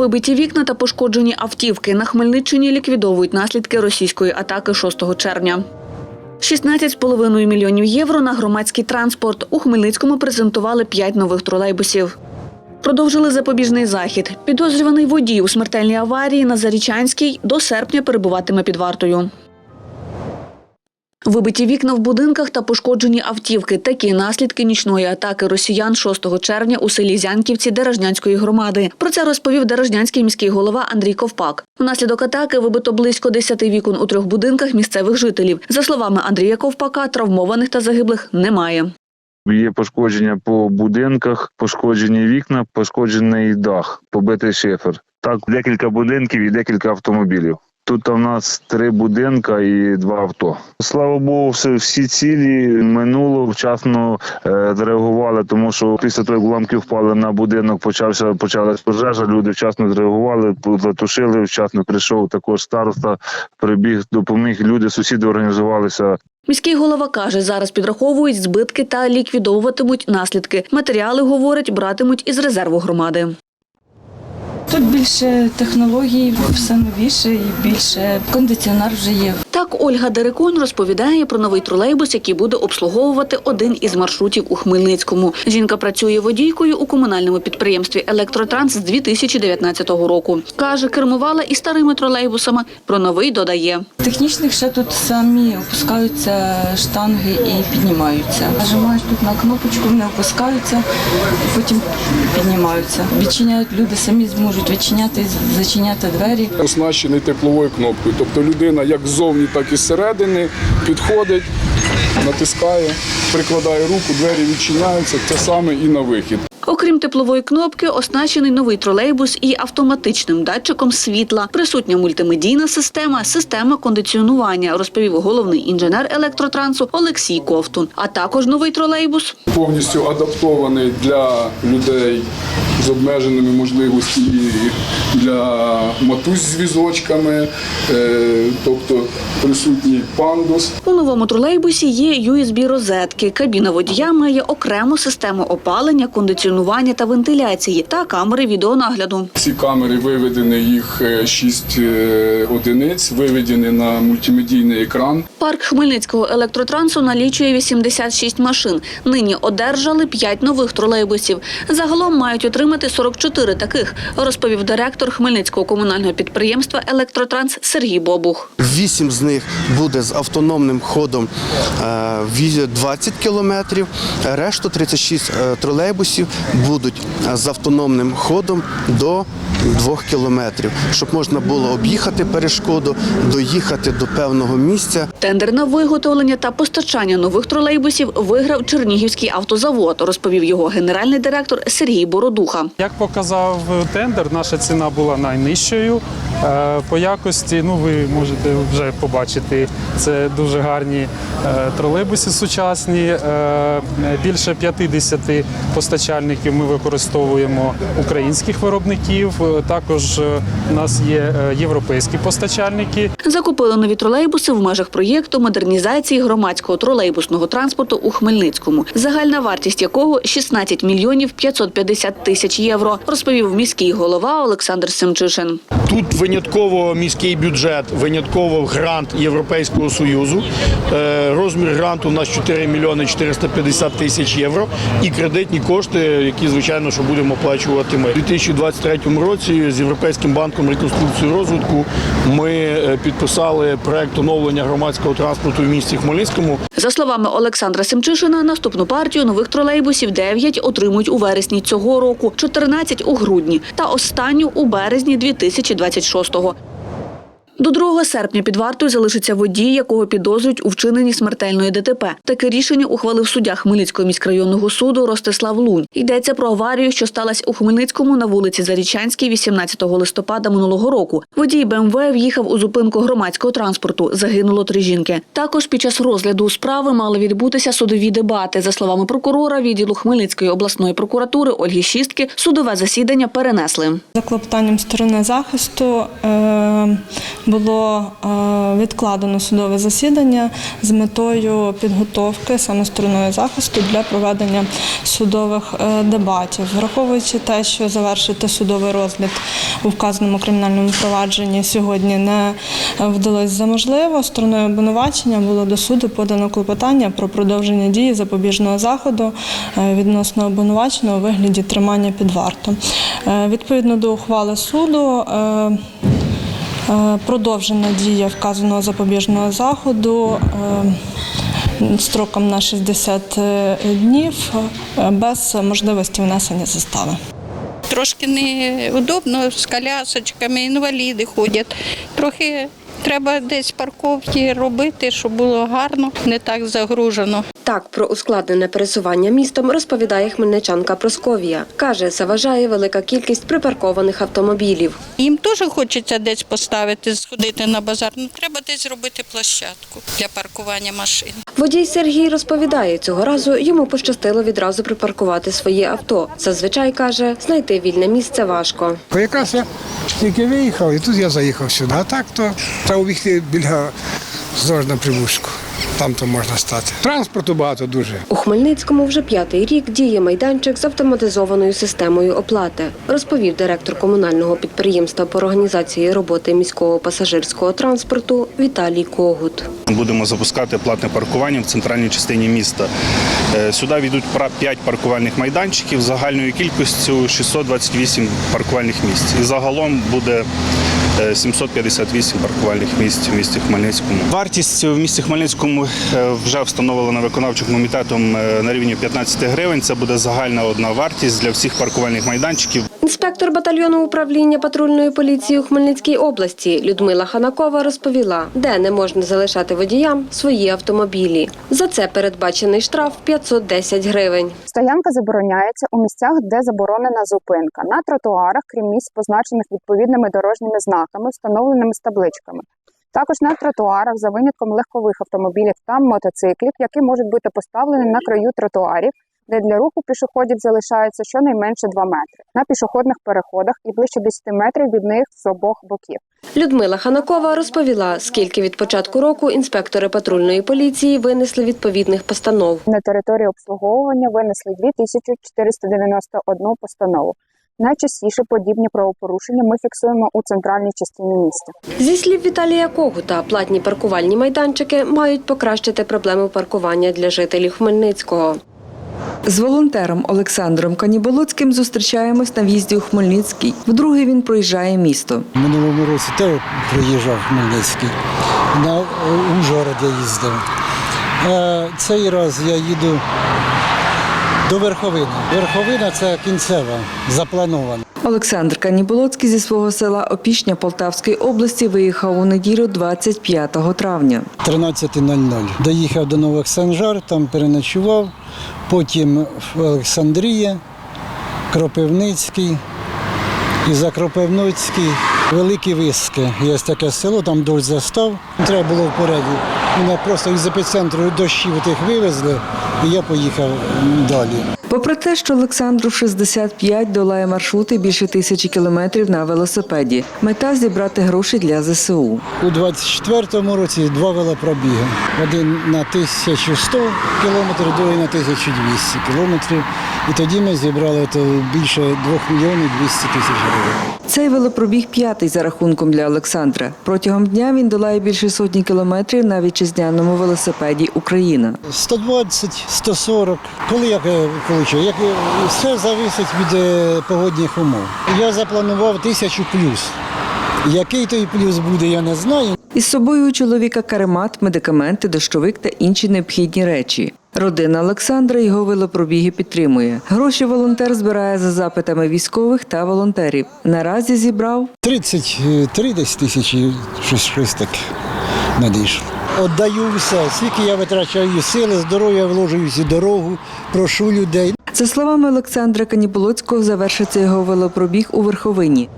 Вибиті вікна та пошкоджені автівки на Хмельниччині ліквідовують наслідки російської атаки 6 червня. 16,5 мільйонів євро на громадський транспорт. У Хмельницькому презентували 5 нових тролейбусів. Продовжили запобіжний захід. Підозрюваний водій у смертельній аварії на Зарічанській до серпня перебуватиме під вартою. Вибиті вікна в будинках та пошкоджені автівки. Такі наслідки нічної атаки росіян 6 червня у селі Зянківці Дережнянської громади. Про це розповів Дережнянський міський голова Андрій Ковпак. Внаслідок атаки вибито близько 10 вікон у трьох будинках місцевих жителів. За словами Андрія Ковпака, травмованих та загиблих немає. Є пошкодження по будинках, пошкоджені вікна, пошкоджений дах, побитий шифер. Так, декілька будинків і декілька автомобілів. Тут у нас три будинка і два авто. Слава Богу, всі цілі минуло вчасно е, зреагували, тому що після того, як уламки впали на будинок, почався почалась пожежа. Люди вчасно зреагували, затушили. Вчасно прийшов також староста, прибіг, допоміг. Люди, сусіди організувалися Міський голова каже, зараз підраховують збитки та ліквідовуватимуть наслідки. Матеріали, говорить, братимуть із резерву громади. Тут більше технологій, все новіше і більше кондиціонер вже є. Так Ольга Дерекун розповідає про новий тролейбус, який буде обслуговувати один із маршрутів у Хмельницькому. Жінка працює водійкою у комунальному підприємстві Електротранс з 2019 року. Каже, кермувала і старими тролейбусами. Про новий додає. Технічних ще тут самі опускаються штанги і піднімаються. Нажимаєш тут на кнопочку, вони опускаються, потім піднімаються. Відчиняють люди, самі зможуть відчиняти, зачиняти двері. оснащений тепловою кнопкою. Тобто людина як ззовні, так і зсередини підходить, натискає, прикладає руку, двері відчиняються. Те саме і на вихід. Окрім теплової кнопки, оснащений новий тролейбус і автоматичним датчиком світла. Присутня мультимедійна система, система кондиціонування, розповів головний інженер електротрансу Олексій Ковтун. А також новий тролейбус Повністю адаптований для людей з обмеженими можливостями для матусь з візочками, е, тобто присутній пандус. У новому тролейбусі є USB-розетки. Кабіна водія має окрему систему опалення, кондиціонування та вентиляції та камери відеонагляду. Ці камери виведені, їх 6 одиниць, виведені на мультимедійний екран. Парк Хмельницького електротрансу налічує 86 машин. Нині одержали 5 нових тролейбусів. Загалом мають отримати 44 таких, розповів директор Хмельницького комунального підприємства Електротранс Сергій Бобух. Вісім з них буде з автономним ходом е, 20 кілометрів. Решту 36 е, тролейбусів будуть е, з автономним ходом до 2 кілометрів, щоб можна було об'їхати перешкоду, доїхати до певного місця. Тендер на виготовлення та постачання нових тролейбусів виграв Чернігівський автозавод, розповів його генеральний директор Сергій Бородуха. Як показав тендер, наша ціна була найнижчою. Е, По якості, ну ви можете вже побачити, це дуже гарні е, тролейбуси сучасні. Е, Більше 50 постачальників ми використовуємо українських виробників. Також е, у нас є е, європейські постачальники. Закупили нові тролейбуси в межах проєкту модернізації громадського тролейбусного транспорту у Хмельницькому, загальна вартість якого 16 мільйонів 550 тисяч євро, розповів міський голова Олександр Семчишин. Тут винятково міський бюджет, винятково грант Європейського союзу. Е, Розмір гранту у нас 4 мільйони 450 тисяч євро і кредитні кошти, які звичайно що будемо оплачувати ми. У 2023 році з Європейським банком реконструкції розвитку ми е, підписали проект оновлення громадського транспорту в місті Хмельницькому. За словами Олександра Семчишина, наступну партію нових тролейбусів 9 отримують у вересні цього року, 14 – у грудні та останню у березні 2026-го. До 2 серпня під вартою залишиться водій, якого підозрюють у вчиненні смертельної ДТП. Таке рішення ухвалив суддя Хмельницького міськрайонного суду Ростислав Лунь. Йдеться про аварію, що сталася у Хмельницькому на вулиці Зарічанській 18 листопада минулого року. Водій БМВ в'їхав у зупинку громадського транспорту. Загинуло три жінки. Також під час розгляду справи мали відбутися судові дебати. За словами прокурора відділу Хмельницької обласної прокуратури Ольги Шістки, судове засідання перенесли. За клопотанням сторони захисту е, було е, відкладено судове засідання з метою підготовки саме стороною захисту для проведення судових е, дебатів, враховуючи те, що завершити судовий розгляд у вказаному кримінальному провадженні сьогодні не е, вдалося за можливо. Стороною обвинувачення було до суду подано клопотання про продовження дії запобіжного заходу відносно обвинуваченого у вигляді тримання під варту. Е, Відповідно до ухвали суду. Е, Продовжена дія вказаного запобіжного заходу е, строком на 60 днів е, без можливості внесення застави. Трошки неудобно з колясочками, інваліди ходять. Трохи треба десь парковки робити, щоб було гарно, не так загружено. Так про ускладнене пересування містом розповідає хмельничанка Просковія. Каже, заважає велика кількість припаркованих автомобілів. Їм теж хочеться десь поставити, сходити на базар. Ну треба десь зробити площадку для паркування машин. Водій Сергій розповідає, цього разу йому пощастило відразу припаркувати своє авто. Зазвичай каже, знайти вільне місце важко. Якраз я тільки виїхав, і тут я заїхав сюди. А так то треба обігти біля здорожна привушку. Там то можна стати. Транспорту багато дуже. У Хмельницькому вже п'ятий рік діє майданчик з автоматизованою системою оплати, розповів директор комунального підприємства по організації роботи міського пасажирського транспорту Віталій Когут. Будемо запускати платне паркування в центральній частині міста. Е, Сюди війдуть 5 паркувальних майданчиків загальною кількістю 628 паркувальних місць. І загалом буде 758 паркувальних місць в місті Хмельницькому. Вартість в місті Хмельницькому е, вже встановлена виконавчим комітетом е, на рівні 15 гривень. Це буде загальна одна вартість для всіх паркувальних майданчиків. Інспектор батальйону управління патрульної поліції у Хмельницькій області Людмила Ханакова розповіла, де не можна залишати водіям свої автомобілі. За це передбачений штраф 510 гривень. Стоянка забороняється у місцях, де заборонена зупинка, на тротуарах, крім місць, позначених відповідними дорожніми знаками, встановленими з табличками. Також на тротуарах за винятком легкових автомобілів та мотоциклів, які можуть бути поставлені на краю тротуарів, де для руху пішоходів залишається щонайменше 2 метри, на пішохідних переходах і ближче 10 метрів від них з обох боків. Людмила Ханакова розповіла, скільки від початку року інспектори патрульної поліції винесли відповідних постанов. На території обслуговування винесли 2491 постанову. Найчастіше подібні правопорушення ми фіксуємо у центральній частині міста. Зі слів Віталія Когута, платні паркувальні майданчики мають покращити проблему паркування для жителів Хмельницького. З волонтером Олександром Каніболоцьким зустрічаємось на в'їзді у Хмельницький. Вдруге він проїжджає місто. Минулому році теж приїжджав Хмельницький. На Ужгород їздив. Цей раз я їду до Верховини. Верховина це кінцева, запланована. Олександр Каніболоцький зі свого села Опішня Полтавської області виїхав у неділю 25 травня. 13.00. Доїхав до Нових Санжар, там переночував. Потім в Олександрія, Кропивницький. І за Кропивницький великі виски. Є таке село, там дощ застав. Треба було впереді. Мене просто із епіцентру дощів тих вивезли, і я поїхав далі. Попри те, що Олександру 65 долає маршрути більше тисячі кілометрів на велосипеді. Мета зібрати гроші для ЗСУ. У 24-му році два велопробіги. Один на 1100 кілометрів, другий на 1200 кілометрів. І тоді ми зібрали більше 2 мільйонів 200 тисяч гривень. Цей велопробіг п'ятий за рахунком для Олександра. Протягом дня він долає більше сотні кілометрів на вітчизняному велосипеді Україна. 120, 140. Коли як е, хочу, як е, все залежить від е, погодних умов. Я запланував тисячу плюс. Який той плюс буде, я не знаю. Із собою у чоловіка каремат, медикаменти, дощовик та інші необхідні речі. Родина Олександра його велопробіги підтримує. Гроші волонтер збирає за запитами військових та волонтерів. Наразі зібрав 33 десь тисячі, щось, щось таке надійшло. Отдаю все, скільки я витрачаю сили, здоров'я вложуюсь і дорогу, прошу людей. За словами Олександра Каніболоцького, завершиться його велопробіг у Верховині.